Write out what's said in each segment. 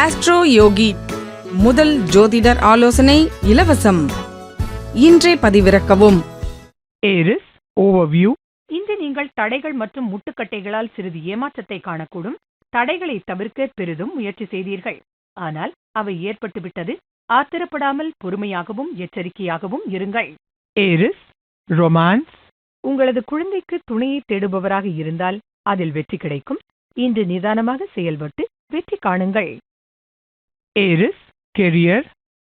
Astro யோகி முதல் ஜோதிடர் ஆலோசனை இலவசம். இன்றே பதிவிறக்கவும். ஏரிஸ் ஓவர்வியூ இன்று நீங்கள் தடைகள் மற்றும் முட்டுக்கட்டைகளால் சிறிது ஏமாற்றத்தை காணக்கூடும். தடைகளை தவிர்க்க பெரிதும் முயற்சி செய்தீர்கள். ஆனால் அவை ஏற்பட்டுவிட்டது. ஆத்திரப்படாமல் பொறுமையாகவும் எச்சரிக்கையாகவும் இருங்கள். ஏரிஸ் ரொமான்ஸ் உங்களது குழந்தைக்கு துணையை தேடுபவராக இருந்தால் அதில் வெற்றி கிடைக்கும். இன்று நிதானமாக செயல்பட்டு வெற்றி காணுங்கள். ஏரிஸ் கெரியர்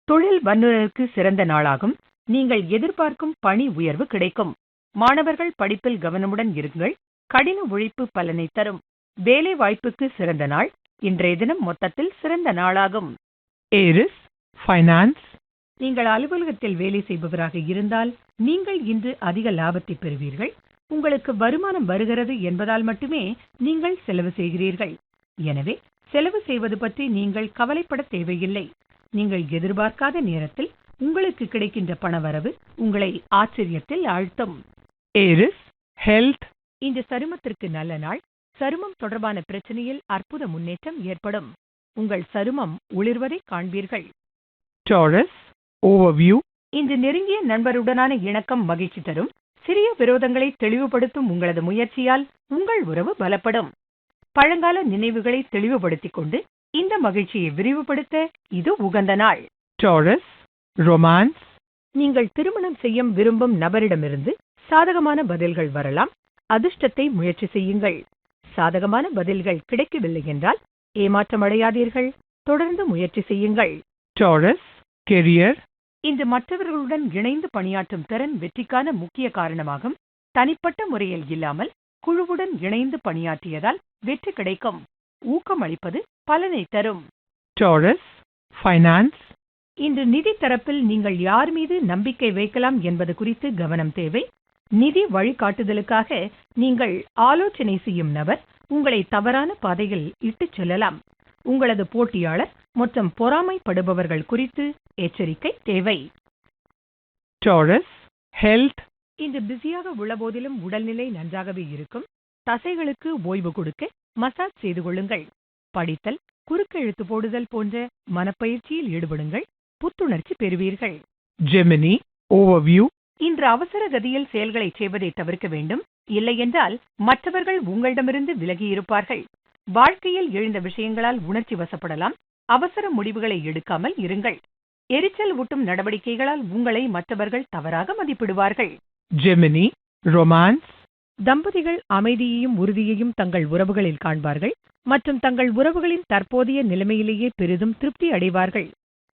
தொழில் வல்லுநருக்கு சிறந்த நாளாகும். நீங்கள் எதிர்பார்க்கும் பணி உயர்வு கிடைக்கும். மாணவர்கள் படிப்பில் கவனமுடன் இருங்கள். கடின உழைப்பு பலனை தரும். வேலை வாய்ப்புக்கு சிறந்த நாள். இன்றைய தினம் மொத்தத்தில் சிறந்த நாளாகும். ஏரிஸ் ஃபைனான்ஸ் நீங்கள் அலுவலகத்தில் வேலை செய்பவராக இருந்தால் நீங்கள் இன்று அதிக லாபத்தை பெறுவீர்கள். உங்களுக்கு வருமானம் வருகிறது என்பதால் மட்டுமே நீங்கள் செலவு செய்கிறீர்கள். எனவே செலவு செய்வது பற்றி நீங்கள் கவலைப்பட தேவையில்லை. நீங்கள் எதிர்பார்க்காத நேரத்தில் உங்களுக்கு கிடைக்கின்ற பணவரவு உங்களை ஆச்சரியத்தில் ஆழ்த்தும். ஏரிஸ் ஹெல்த் இந்த சருமத்திற்கு நல்ல நாள். சருமம் தொடர்பான பிரச்சனையில் அற்புத முன்னேற்றம் ஏற்படும். உங்கள் சருமம் ஒளிர்வதை காண்பீர்கள். டாரஸ் ஓவர்வியூ இன்று நெருங்கிய நண்பருடனான இணக்கம் மகிழ்ச்சி தரும். சிறிய விரோதங்களை தெளிவுபடுத்தும் உங்களது முயற்சியால் உங்கள் உறவு பலப்படும். பழங்கால நினைவுகளை தெளிவுபடுத்திக் கொண்டு இந்த மகிழ்ச்சியை விரிவுபடுத்த இது உகந்த நாள். டாரஸ் ரொமான்ஸ் நீங்கள் திருமணம் செய்ய விரும்பும் நபரிடமிருந்து சாதகமான பதில்கள் வரலாம். அதிர்ஷ்டத்தை முயற்சி செய்யுங்கள். சாதகமான பதில்கள் கிடைக்கவில்லை என்றால் ஏமாற்றமடையாதீர்கள் தொடர்ந்து முயற்சி செய்யுங்கள். டாரஸ் கெரியர் இன்று மற்றவர்களுடன் இணைந்து பணியாற்றும் திறன் வெற்றிக்கான முக்கிய காரணமாகும். தனிப்பட்ட முறையில் இல்லாமல் குழுவுடன் இணைந்து பணியாற்றியதால் வெற்றி கிடைக்கும். ஊக்கமளிப்பது பலனை தரும். டாரஸ் ஃபைனான்ஸ் இன்று நிதி தரப்பில் நீங்கள் யார் மீது நம்பிக்கை வைக்கலாம் என்பது குறித்து கவனம் தேவை. நிதி வழிகாட்டுதலுக்காக நீங்கள் ஆலோசனை செய்யும் நபர் உங்களை தவறான பாதையில் இட்டுச் செல்லலாம். உங்களது போட்டியாளர் மற்றும் பொறாமைப்படுபவர்கள் குறித்து எச்சரிக்கை தேவை. டாரஸ் ஹெல்த் இன்று பிஸியாக உள்ள போதிலும் உடல்நிலை நன்றாகவே இருக்கும். தசைகளுக்கு ஓய்வு கொடுக்க மசாஜ் செய்து கொள்ளுங்கள். படித்தல் குறுக்கெழுத்து போடுதல் போன்ற மனப்பயிற்சியில் ஈடுபடுங்கள். புத்துணர்ச்சி பெறுவீர்கள். ஜெமினி ஓவர்வியூ இன்று அவசர கதியில் செயல்களை செய்வதை தவிர்க்க வேண்டும். இல்லையென்றால் மற்றவர்கள் உங்களிடமிருந்து விலகியிருப்பார்கள். வாழ்க்கையில் எழுந்த விஷயங்களால் உணர்ச்சி வசப்படலாம். அவசர முடிவுகளை எடுக்காமல் இருங்கள். எரிச்சல் ஊட்டும் நடவடிக்கைகளால் உங்களை மற்றவர்கள் தவறாக மதிப்பிடுவார்கள். ஜெமினி ரொமான்ஸ். தம்பதிகள் அமைதியையும் உறுதியையும் தங்கள் உறவுகளில் காண்பார்கள் மற்றும் தங்கள் உறவுகளின் தற்போதைய நிலைமையிலேயே பெரிதும் திருப்தி அடைவார்கள்.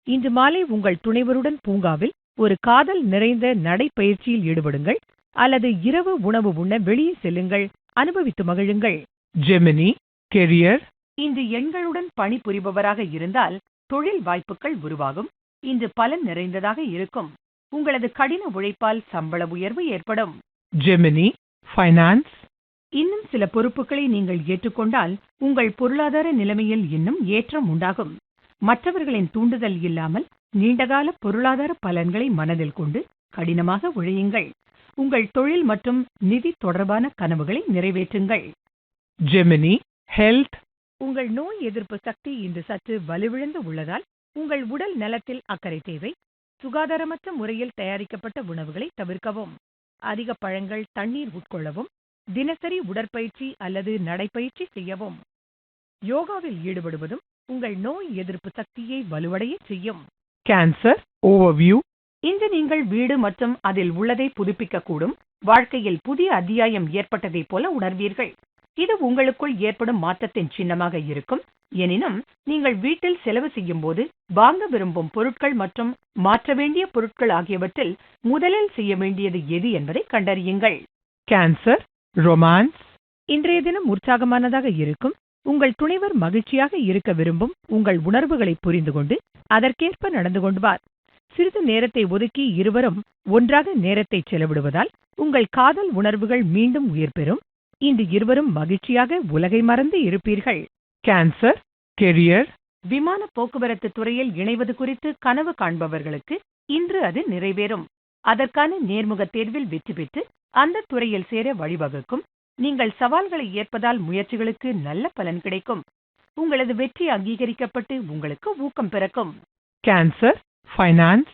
இன்று மாலை உங்கள் துணைவருடன் பூங்காவில் ஒரு காதல் நிறைந்த நடைப்பயிற்சியில் ஈடுபடுங்கள் அல்லது இரவு உணவு உண்ண வெளியே செல்லுங்கள் அனுபவித்து மகிழுங்கள். Gemini career. இன்று எண்களுடன் பணிபுரிபவராக இருந்தால் தொழில் வாய்ப்புகள் உருவாகும். இன்று பலன் நிறைந்ததாக இருக்கும். உங்களது கடின உழைப்பால் சம்பள உயர்வு ஏற்படும். ஜெமினி ஃபைனான்ஸ் இன்னும் சில பொறுப்புகளை நீங்கள் ஏற்றுக்கொண்டால் உங்கள் பொருளாதார நிலைமையில் இன்னும் ஏற்றம் உண்டாகும். மற்றவர்களின் தூண்டுதல் இல்லாமல் நீண்டகால பொருளாதார பலன்களை மனதில் கொண்டு கடினமாக உழையுங்கள். உங்கள் தொழில் மற்றும் நிதி தொடர்பான கனவுகளை நிறைவேற்றுங்கள். ஜெமினி ஹெல்த் உங்கள் நோய் எதிர்ப்பு சக்தி இன்று சற்று வலுவிழந்து உள்ளதால் உங்கள் உடல் நலத்தில் அக்கறை தேவை. சுகாதாரமற்ற முறையில் தயாரிக்கப்பட்ட உணவுகளை தவிர்க்கவும். அதிக பழங்கள் தண்ணீர் உட்கொள்ளவும் தினசரி உடற்பயிற்சி அல்லது நடைப்பயிற்சி செய்யவும். யோகாவில் ஈடுபடுவதும் உங்கள் நோய் எதிர்ப்பு சக்தியை வலுவடைய செய்யும். கேன்சர் ஓவர்வியூ இன்று நீங்கள் வீடு மற்றும் அதில் உள்ளதை புதுப்பிக்கக்கூடும். வாழ்க்கையில் புதிய அத்தியாயம் ஏற்பட்டதைப் போல உணர்வீர்கள். இது உங்களுக்குள் ஏற்படும் மாற்றத்தின் சின்னமாக இருக்கும். எனினும் நீங்கள் வீட்டில் செலவு செய்யும் போது வாங்க விரும்பும் பொருட்கள் மற்றும் மாற்ற வேண்டிய பொருட்கள் ஆகியவற்றில் முதலில் செய்ய வேண்டியது எது என்பதை கண்டறியுங்கள். கேன்சர் ரொமான்ஸ் இன்றைய தினம் உற்சாகமானதாக இருக்கும். உங்கள் துணைவர் மகிழ்ச்சியாக இருக்க விரும்பும் உங்கள் உணர்வுகளை புரிந்து கொண்டு அதற்கேற்ப நடந்து கொள்வார் சிறிது நேரத்தை ஒதுக்கி இருவரும் ஒன்றாக நேரத்தை செலவிடுவதால் உங்கள் காதல் உணர்வுகள் மீண்டும் உயிர் பெறும். இன்று இருவரும் மகிழ்ச்சியாக உலகை மறந்து இருப்பீர்கள். கேன்சர் கெரியர் விமான போக்குவரத்து துறையில் இணைவது குறித்து கனவு காண்பவர்களுக்கு இன்று அது நிறைவேறும். அதற்கான நேர்முக தேர்வில் வெற்றி பெற்று அந்த துறையில் சேர வழிவகுக்கும். நீங்கள் சவால்களை ஏற்பதால் முயற்சிகளுக்கு நல்ல பலன் கிடைக்கும். உங்களது வெற்றி அங்கீகரிக்கப்பட்டு உங்களுக்கு ஊக்கம் பிறக்கும். Cancer, finance,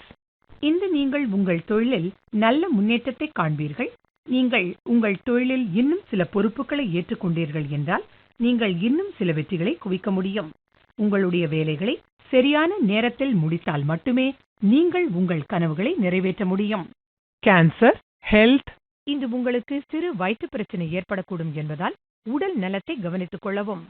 இன்று நீங்கள் உங்கள் தொழிலில் நல்ல முன்னேற்றத்தை காண்பீர்கள். நீங்கள் உங்கள் தொழிலில் இன்னும் சில பொறுப்புகளை ஏற்றுக்கொண்டீர்கள் என்றால் நீங்கள் இன்னும் சில வெற்றிகளை குவிக்க முடியும். உங்களுடைய வேலைகளை சரியான நேரத்தில் முடித்தால் மட்டுமே நீங்கள் உங்கள் கனவுகளை நிறைவேற்ற முடியும். Cancer, health, இன்று உங்களுக்கு சிறு வயிற்று பிரச்சனை ஏற்படக்கூடும் என்பதால் உடல் நலத்தை கவனித்துக் கொள்ளவும்.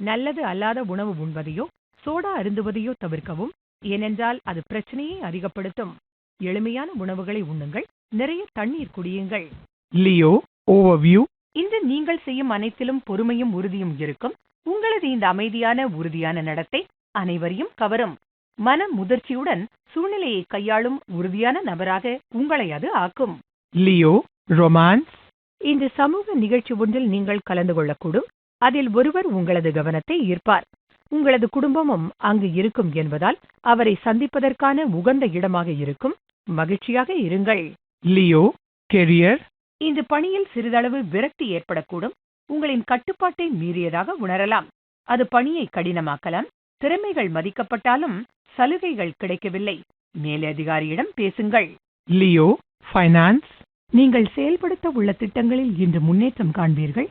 நல்லது அல்லாத உணவு உண்பதையோ சோடா அருந்துவதையோ தவிர்க்கவும் ஏனென்றால் அது பிரச்சனையை அதிகப்படுத்தும். எளிமையான உணவுகளை உண்ணுங்கள் நிறைய தண்ணீர் குடியுங்கள். Leo, overview, இன்று நீங்கள் செய்யும் அனைத்திலும் பொறுமையும் உறுதியும் இருக்கும். உங்களது இந்த அமைதியான உறுதியான நடத்தை அனைவரையும் கவரும். மன முதிர்ச்சியுடன் சூழ்நிலையை கையாளும் உறுதியான நபராக உங்களை அது ஆக்கும். Leo, romance, இந்த சமூக நிகழ்ச்சி ஒன்றில் நீங்கள் கலந்து கொள்ளக்கூடும். அதில் ஒருவர் உங்களது கவனத்தை ஈர்ப்பார். உங்களது குடும்பமும் அங்கு இருக்கும் என்பதால் அவரை சந்திப்பதற்கான உகந்த இடமாக இருக்கும். மகிழ்ச்சியாக இருங்கள். Leo, career, இந்த பணியில் சிறிதளவு விரக்தி ஏற்படக்கூடும். உங்களின் கட்டுப்பாட்டை மீறியதாக உணரலாம். அது பணியை கடினமாக்கலாம். திறமைகள் மதிக்கப்பட்டாலும் சலுகைகள் கிடைக்கவில்லை. மேலதிகாரியிடம் பேசுங்கள். லியோ ஃபைனான்ஸ் நீங்கள் செயல்படுத்த உள்ள திட்டங்களில் இன்று முன்னேற்றம் காண்பீர்கள்.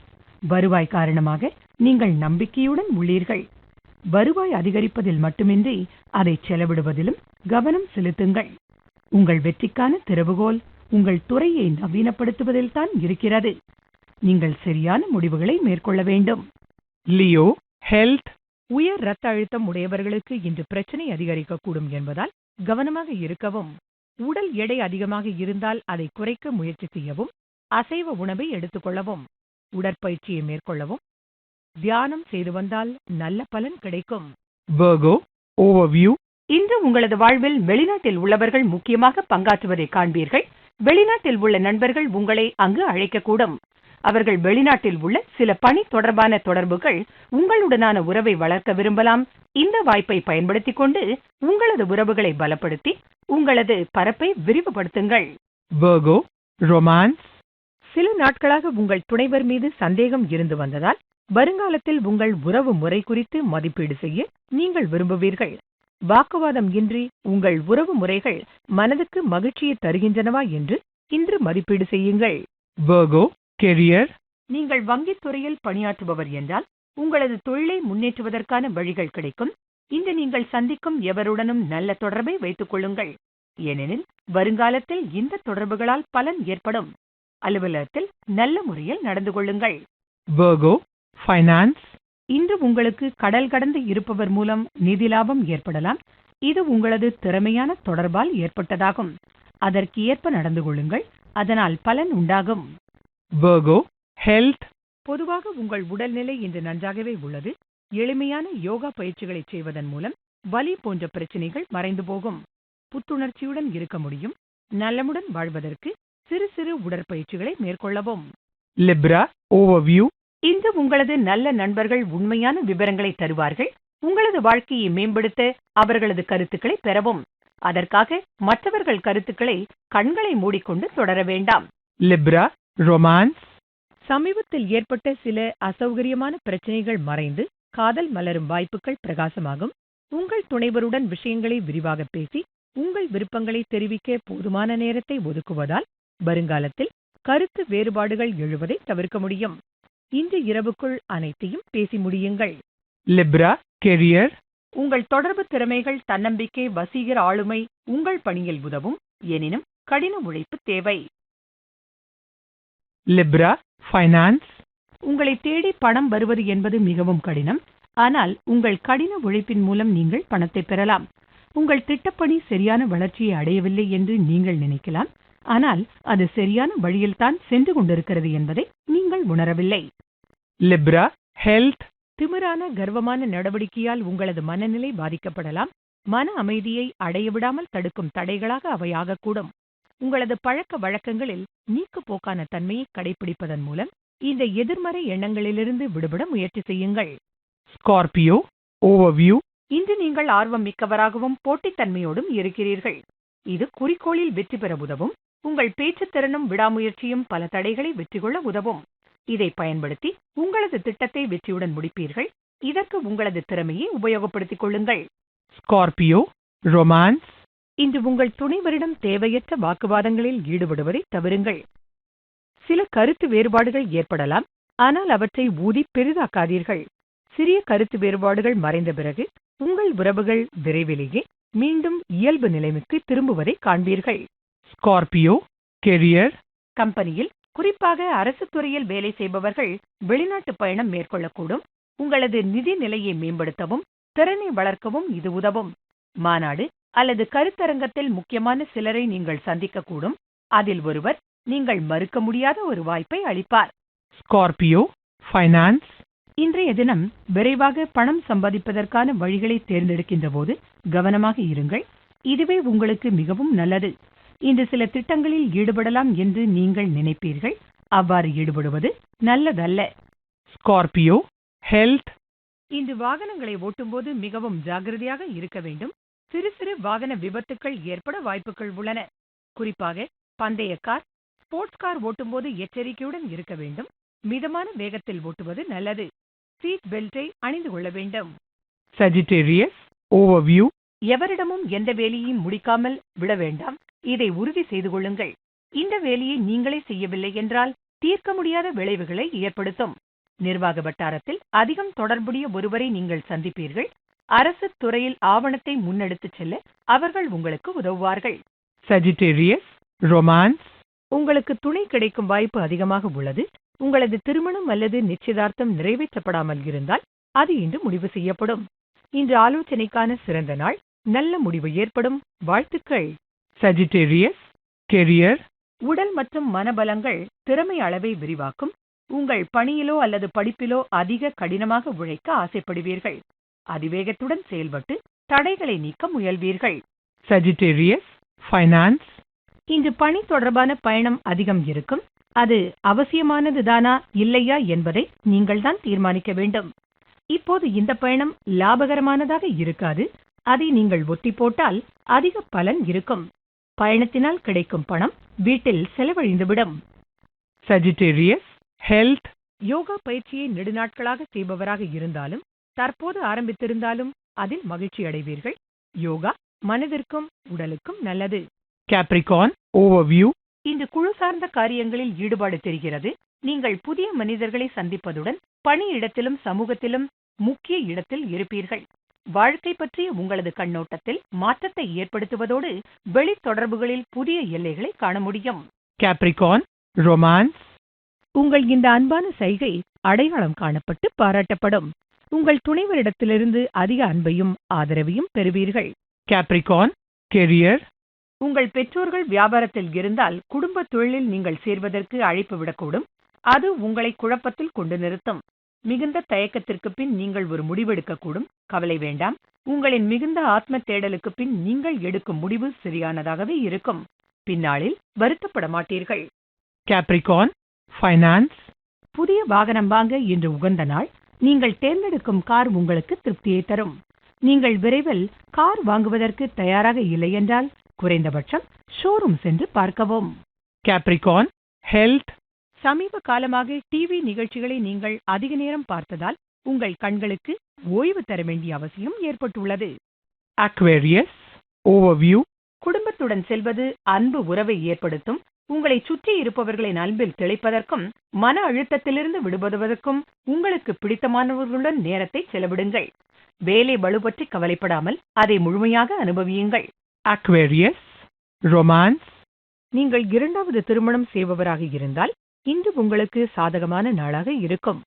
வருவாய் காரணமாக நீங்கள் நம்பிக்கையுடன் உள்ளீர்கள். வருவாய் அதிகரிப்பதில் மட்டுமின்றி அதை செலவிடுவதிலும் கவனம் செலுத்துங்கள். உங்கள் வெற்றிக்கான திறவுகோல் உங்கள் துறையை நவீனப்படுத்துவதில் தான் இருக்கிறது. நீங்கள் சரியான முடிவுகளை மேற்கொள்ள வேண்டும். Leo, health, உயர் ரத்த அழுத்தம் உடையவர்களுக்கு இன்று பிரச்சனை அதிகரிக்கக்கூடும் என்பதால் கவனமாக இருக்கவும். உடல் எடை அதிகமாக இருந்தால் அதை குறைக்க முயற்சி செய்யவும். அசைவ உணவை எடுத்துக்கொள்ளவும் உடற்பயிற்சியை மேற்கொள்ளவும். தியானம் செய்து வந்தால் நல்ல பலன் கிடைக்கும். இன்று உங்களது வாழ்வில் வெளிநாட்டில் உள்ளவர்கள் முக்கியமாக பங்காற்றுவதை காண்பீர்கள். வெளிநாட்டில் உள்ள நண்பர்கள் உங்களை அங்கு அழைக்கக்கூடும். அவர்கள் வெளிநாட்டில் உள்ள சில பணி தொடர்பான தொடர்புகள் உங்களுடனான உறவை வளர்க்க விரும்பலாம். இந்த வாய்ப்பை பயன்படுத்திக் கொண்டு உங்களது உறவுகளை பலப்படுத்தி உங்களது பரப்பை விரிவுபடுத்துங்கள். Virgo, romance, சில நாட்களாக உங்கள் துணைவர் மீது சந்தேகம் இருந்து வந்ததால் வருங்காலத்தில் உங்கள் உறவு முறை குறித்து மதிப்பீடு செய்ய நீங்கள் விரும்புவீர்கள். வாக்குவாதம் இன்றி உங்கள் உறவு முறைகள் மனதுக்கு மகிழ்ச்சியை தருகின்றனவா என்று இன்று மதிப்பீடு செய்யுங்கள். Virgo, career, நீங்கள் வங்கித் துறையில் பணியாற்றுபவர் என்றால் உங்களது தொழிலை முன்னேற்றுவதற்கான வழிகள் கிடைக்கும். இன்று நீங்கள் சந்திக்கும் எவருடனும் நல்ல தொடர்பை வைத்துக் கொள்ளுங்கள். ஏனெனில் வருங்காலத்தில் இந்த தொடர்புகளால் பலன் ஏற்படும். அலுவலகத்தில் நல்ல முறையில் நடந்து கொள்ளுங்கள். Virgo, finance, இன்று உங்களுக்கு கடல் கடந்து இருப்பவர் மூலம் நிதி லாபம் ஏற்படலாம். இது உங்களது திறமையான தொடர்பால் ஏற்பட்டதாகும். அதற்கு ஏற்ப நடந்து கொள்ளுங்கள். அதனால் பலன் உண்டாகும். Health, பொதுவாக உங்கள் உடல்நிலை இன்று நன்றாகவே உள்ளது. எளிமையான யோகா பயிற்சிகளை செய்வதன் மூலம் வலி போன்ற பிரச்சனைகள் மறைந்து போகும். புத்துணர்ச்சியுடன் இருக்க முடியும். நலமுடன் வாழ்வதற்கு சிறு சிறு உடற்பயிற்சிகளை மேற்கொள்ளவும். Libra, overview, இன்று உங்களது நல்ல நண்பர்கள் உண்மையான விவரங்களை தருவார்கள். உங்களது வாழ்க்கையை மேம்படுத்த அவர்களது கருத்துக்களை பெறவும். அதற்காக மற்றவர்கள் கருத்துக்களை கண்களை மூடிக்கொண்டு தொடர வேண்டாம். Libra, romance, சமீபத்தில் ஏற்பட்ட சில அசௌகரியமான பிரச்சனைகள் மறைந்து காதல் மலரும் வாய்ப்புகள் பிரகாசமாகும். உங்கள் துணைவருடன் விஷயங்களை விரிவாக பேசி உங்கள் விருப்பங்களை தெரிவிக்க போதுமான நேரத்தை ஒதுக்குவதால் வருங்காலத்தில் கருத்து வேறுபாடுகள் எழுவதை தவிர்க்க முடியும். இன்று இரவுக்குள் அனைத்தையும் பேசி முடியுங்கள். Libra, career, உங்கள் தொடர்பு திறமைகள் தன்னம்பிக்கை வசீகர ஆளுமை உங்கள் பணியில் உதவும் எனினும் கடின உழைப்பு தேவை. Libra, finance, உங்களை தேடி பணம் வருவது என்பது மிகவும் கடினம். ஆனால் உங்கள் கடின உழைப்பின் மூலம் நீங்கள் பணத்தை பெறலாம். உங்கள் திட்டப்பணி சரியான வளர்ச்சியை அடையவில்லை என்று நீங்கள் நினைக்கலாம். ஆனால் அது சரியான வழியில்தான் சென்று கொண்டிருக்கிறது என்பதை நீங்கள் உணரவில்லை. Libra, health, திமிரான கர்வமான நடவடிக்கையால் உங்களது மனநிலை பாதிக்கப்படலாம். மன அமைதியை அடையவிடாமல் தடுக்கும் தடைகளாக அவை ஆகக்கூடும். உங்களது பழக்க வழக்கங்களில் நீக்குப்போக்கான தன்மையை கடைபிடிப்பதன் மூலம் இந்த எதிர்மறை எண்ணங்களிலிருந்து விடுபட முயற்சி செய்யுங்கள். Scorpio, overview, இன்று நீங்கள் ஆர்வம் மிக்கவராகவும் போட்டித்தன்மையோடும் இருக்கிறீர்கள். இது குறிக்கோளில் வெற்றி பெற உதவும். உங்கள் பேச்சுத் திறனும் விடாமுயற்சியும் பல தடைகளை வெற்றி கொள்ள உதவும். இதை பயன்படுத்தி உங்களது திட்டத்தை வெற்றியுடன் முடிப்பீர்கள். இதற்கு உங்களது திறமையை உபயோகப்படுத்திக் கொள்ளுங்கள். Scorpio, romance, இன்று உங்கள் துணைவரிடம் தேவையற்ற வாக்குவாதங்களில் ஈடுபடுவதை தவிருங்கள் சில கருத்து வேறுபாடுகள் ஏற்படலாம் ஆனால் அவற்றை ஊதி பெரிதாக்காதீர்கள். சிறிய கருத்து வேறுபாடுகள் மறைந்த பிறகு உங்கள் உறவுகள் விரைவிலேயே மீண்டும் இயல்பு நிலைமைக்கு திரும்புவதை காண்பீர்கள். Scorpio, career, கம்பெனியில் குறிப்பாக அரசு துறையில் வேலை செய்பவர்கள் வெளிநாட்டு பயணம் மேற்கொள்ளக்கூடும். உங்களது நிதி நிலையை மேம்படுத்தவும் திறனை வளர்க்கவும் இது உதவும். மாநாடு அல்லது கருத்தரங்கத்தில் முக்கியமான சிலரை நீங்கள் சந்திக்கக்கூடும். அதில் ஒருவர் நீங்கள் மறுக்க முடியாத ஒரு வாய்ப்பை அளிப்பார். Scorpio, finance, இன்றைய தினம் விரைவாக பணம் சம்பாதிப்பதற்கான வழிகளை தேர்ந்தெடுக்கின்ற போது கவனமாக இருங்கள். இதுவே உங்களுக்கு மிகவும் நல்லது. இன்று சில திட்டங்களில் ஈடுபடலாம் என்று நீங்கள் நினைப்பீர்கள். அவ்வாறு ஈடுபடுவது நல்லதல்ல. Scorpio, health, இன்று வாகனங்களை ஓட்டும்போது மிகவும் ஜாகிரதையாக இருக்க வேண்டும். சிறு சிறு வாகன விபத்துக்கள் ஏற்பட வாய்ப்புகள் உள்ளன. குறிப்பாக பந்தய கார் ஸ்போர்ட்ஸ் கார் ஓட்டும்போது எச்சரிக்கையுடன் இருக்க வேண்டும். மிதமான வேகத்தில் ஓட்டுவது நல்லது. சீட் பெல்ட்டை அணிந்து கொள்ள வேண்டும். Sagittarius, overview, எவரிடமும் எந்த வேலையையும் முடிக்காமல் விட வேண்டாம். இதை உறுதி செய்து கொள்ளுங்கள். இந்த வேலையை நீங்களே செய்யவில்லை என்றால் தீர்க்க முடியாத விளைவுகளை ஏற்படுத்தும். நிர்வாக வட்டாரத்தில் அதிகம் தொடர்புடைய ஒருவரை நீங்கள் சந்திப்பீர்கள். அரசு துறையில் ஆவணத்தை முன்னெடுத்துச் செல்ல அவர்கள் உங்களுக்கு உதவுவார்கள். Sagittarius, romance, உங்களுக்கு துணை கிடைக்கும் வாய்ப்பு அதிகமாக உள்ளது. உங்களது திருமணம் அல்லது நிச்சயதார்த்தம் நிறைவேற்றப்படாமல் இருந்தால் அது இன்று முடிவு செய்யப்படும். இன்று ஆலோசனைக்கான சிறந்த நாள். நல்ல முடிவு ஏற்படும். வாழ்த்துக்கள். Sagittarius, career, உடல் மற்றும் மனபலங்கள் திறமை அளவை விரிவாக்கும். உங்கள் பணியிலோ அல்லது படிப்பிலோ அதிக கடினமாக உழைக்க ஆசைப்படுவீர்கள். அதிவேகத்துடன் செயல்பட்டு தடைகளை நீக்க முயல்வீர்கள். Sagittarius, finance, இன்று பணி தொடர்பான பயணம் அதிகம் இருக்கும். அது அவசியமானதுதானா இல்லையா என்பதை நீங்கள்தான் தீர்மானிக்க வேண்டும். இப்போது இந்த பயணம் லாபகரமானதாக இருக்காது. அதை நீங்கள் ஒத்தி போட்டால் அதிக பலன் இருக்கும். பயணத்தினால் கிடைக்கும் பணம் வீட்டில் செலவழிந்துவிடும். Sagittarius, health, யோகா பயிற்சியை நெடுநாட்களாக செய்பவராக இருந்தாலும் தற்போது ஆரம்பித்திருந்தாலும் அதில் மகிழ்ச்சி அடைவீர்கள். யோகா மனதிற்கும் உடலுக்கும் நல்லது. Capricorn, overview, இன்று குழு சார்ந்த காரியங்களில் ஈடுபாடு தெரிகிறது. நீங்கள் புதிய மனிதர்களை சந்திப்பதுடன் பணியிடத்திலும் சமூகத்திலும் முக்கிய இடத்தில் இருப்பீர்கள். வாழ்க்கை பற்றிய உங்களது கண்ணோட்டத்தில் மாற்றத்தை ஏற்படுத்துவதோடு வெளித் தொடர்புகளில் புதிய எல்லைகளை காண முடியும். Capricorn, romance, உங்கள் இந்த அன்பான சைகை அடையாளம் காணப்பட்டு பாராட்டப்படும். உங்கள் துணைவரிடத்திலிருந்து அதிக அன்பையும் ஆதரவையும் பெறுவீர்கள். Capricorn, career, உங்கள் பெற்றோர்கள் வியாபாரத்தில் இருந்தால் குடும்ப தொழிலில் நீங்கள் சேர்வதற்கு அழைப்பு விடக்கூடும். அது உங்களை குழப்பத்தில் கொண்டு நிறுத்தும். மிகுந்த தயக்கத்திற்கு பின் நீங்கள் ஒரு முடிவெடுக்கக்கூடும். கவலை வேண்டாம். உங்களின் மிகுந்த ஆத்ம தேடலுக்கு பின் நீங்கள் எடுக்கும் முடிவு சரியானதாகவே இருக்கும். பின்னாளில் வருத்தப்பட மாட்டீர்கள். Capricorn, finance, புதிய வாகனம் வாங்க இன்று உகந்த நாள். நீங்கள் தேர்ந்தெடுக்கும் கார் உங்களுக்கு திருப்தியை தரும். நீங்கள் விரைவில் கார் வாங்குவதற்கு தயாராக இல்லை என்றால் குறைந்தபட்சம் ஷோரூம் சென்று பார்க்கவும். Capricorn, health, சமீப காலமாக டிவி நிகழ்ச்சிகளை நீங்கள் அதிக நேரம் பார்த்ததால் உங்கள் கண்களுக்கு ஓய்வு தர வேண்டிய அவசியம் ஏற்பட்டுள்ளது. Aquarius, overview, குடும்பத்துடன் செல்வது அன்பு உறவை ஏற்படுத்தும். உங்களை சுற்றி இருப்பவர்களின் அன்பில் திளைப்பதற்கும் மன அழுத்தத்திலிருந்து விடுபடுவதற்கும் உங்களுக்கு பிடித்தமானவர்களுடன் நேரத்தை செலவிடுங்கள். வேலை வலுப்பற்றி கவலைப்படாமல் அதை முழுமையாக அனுபவியுங்கள். Aquarius, romance, நீங்கள் இரண்டாவது திருமணம் செய்பவராக இருந்தால் இன்று உங்களுக்கு சாதகமான நாளாக இருக்கும்.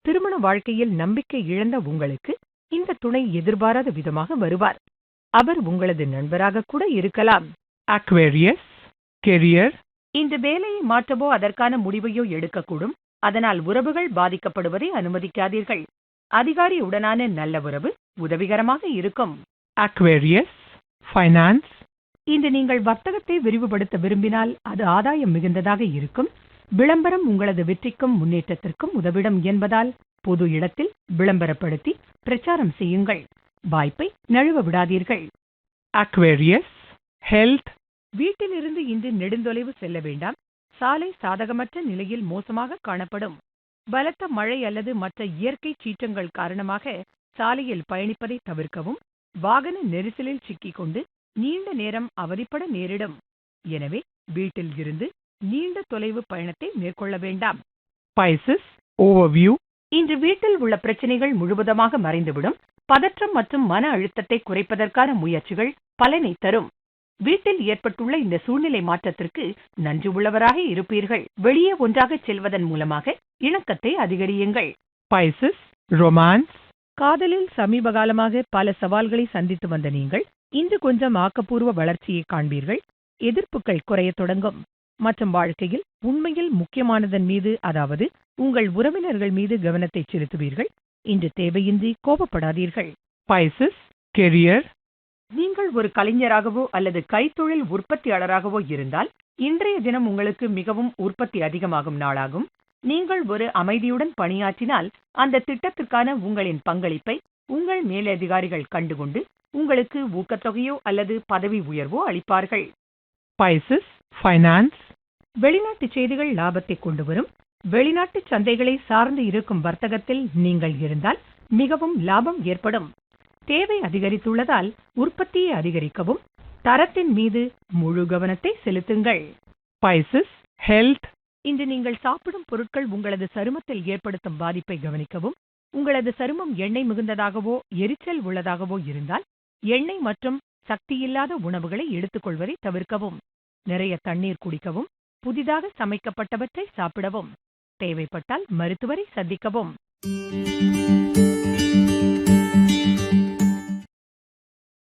திருமண வாழ்க்கையில் நம்பிக்கை இழந்த உங்களுக்கு இந்த துணை எதிர்பாராத விதமாக வருவார். அவர் உங்களது நண்பராக கூட இருக்கலாம். Aquarius, career, இந்த வேலையை மாற்றவோ அதற்கான முடிவையோ எடுக்கக்கூடும். அதனால் உறவுகள் பாதிக்கப்படுவதை அனுமதிக்காதீர்கள். அதிகாரியுடனான நல்ல உறவு உதவிகரமாக இருக்கும். Aquarius, finance, இன்று நீங்கள் வர்த்தகத்தை விரிவுபடுத்த விரும்பினால் அது ஆதாயம் மிகுந்ததாக இருக்கும். விளம்பரம் உங்களது வெற்றிக்கும் முன்னேற்றத்திற்கும் உதவிடும் என்பதால் பொது இடத்தில் விளம்பரப்படுத்தி பிரச்சாரம் செய்யுங்கள். வாய்ப்பை நழுவ விடாதீர்கள். Aquarius, health, வீட்டிலிருந்து இன்று நெடுந்தொலைவு செல்ல வேண்டாம். சாலை சாதகமற்ற நிலையில் மோசமாக காணப்படும். பலத்த மழை அல்லது மற்ற இயற்கை சீற்றங்கள் காரணமாக சாலையில் பயணிப்பதை தவிர்க்கவும் வாகன நெரிசலில் சிக்கிக்கொண்டு நீண்ட நேரம் அவதிப்பட நேரிடும். எனவே வீட்டில் இருந்து நீண்ட தொலைவு பயணத்தை மேற்கொள்ள வேண்டாம் Pisces. Overview. இன்று வீட்டில் உள்ள பிரச்சனைகள் முழுவதுமாக மறைந்துவிடும் பதற்றம் மற்றும் மன அழுத்தத்தை குறைப்பதற்கான முயற்சிகள் பலனை தரும் வீட்டில் ஏற்பட்டுள்ள இந்த சூழ்நிலை மாற்றத்திற்கு நன்றி உள்ளவராக இருப்பீர்கள் வெளியே ஒன்றாகச் செல்வதன் மூலமாக இணக்கத்தை அதிகரியுங்கள் Pisces. Romance. காதலில் சமீப காலமாக பல சவால்களை சந்தித்து வந்த நீங்கள் இன்று கொஞ்சம் ஆக்கப்பூர்வ வளர்ச்சியை காண்பீர்கள் எதிர்ப்புகள் குறையத் தொடங்கும் மற்றும் வாழ்க்கையில் உண்மையில் முக்கியமானதன் மீது அதாவது உங்கள் உறவினர்கள் மீது கவனத்தை செலுத்துவீர்கள் இன்று தேவையின்றி கோபப்படாதீர்கள் Pisces. Career. நீங்கள் ஒரு கலைஞராகவோ அல்லது கைத்தொழில் உற்பத்தியாளராகவோ இருந்தால் இன்றைய தினம் உங்களுக்கு மிகவும் உற்பத்தி அதிகமாகும் நாளாகும் நீங்கள் ஒரு அமைதியுடன் பணியாற்றினால் அந்த திட்டத்திற்கான உங்களின் பங்களிப்பை உங்கள் மேலதிகாரிகள் கண்டுகொண்டு உங்களுக்கு ஊக்கத்தொகையோ அல்லது பதவி உயர்வோ அளிப்பார்கள் ஸ்பைசஸ் ஃபைனான்ஸ் வெளிநாட்டு செய்திகள் லாபத்தை கொண்டு வரும் வெளிநாட்டு சந்தைகளை சார்ந்து இருக்கும் வர்த்தகத்தில் நீங்கள் இருந்தால் மிகவும் லாபம் ஏற்படும். தேவை அதிகரித்துள்ளதால் உற்பத்தியை அதிகரிக்கவும். தரத்தின் மீது முழு கவனத்தை செலுத்துங்கள். ஸ்பைசஸ் ஹெல்த் இன்று நீங்கள் சாப்பிடும் பொருட்கள் உங்களது சருமத்தில் ஏற்படுத்தும் பாதிப்பை கவனிக்கவும். உங்களது சருமம் எண்ணெய் மிகுந்ததாகவோ எரிச்சல் உள்ளதாகவோ இருந்தால் எண்ணெய் மற்றும் சக்தியில்லாத உணவுகளை எடுத்துக்கொள்வதை தவிர்க்கவும். நிறைய தண்ணீர் குடிக்கவும் புதிதாக சமைக்கப்பட்டவற்றை சாப்பிடவும் தேவைப்பட்டால் மருத்துவரை சந்திக்கவும்.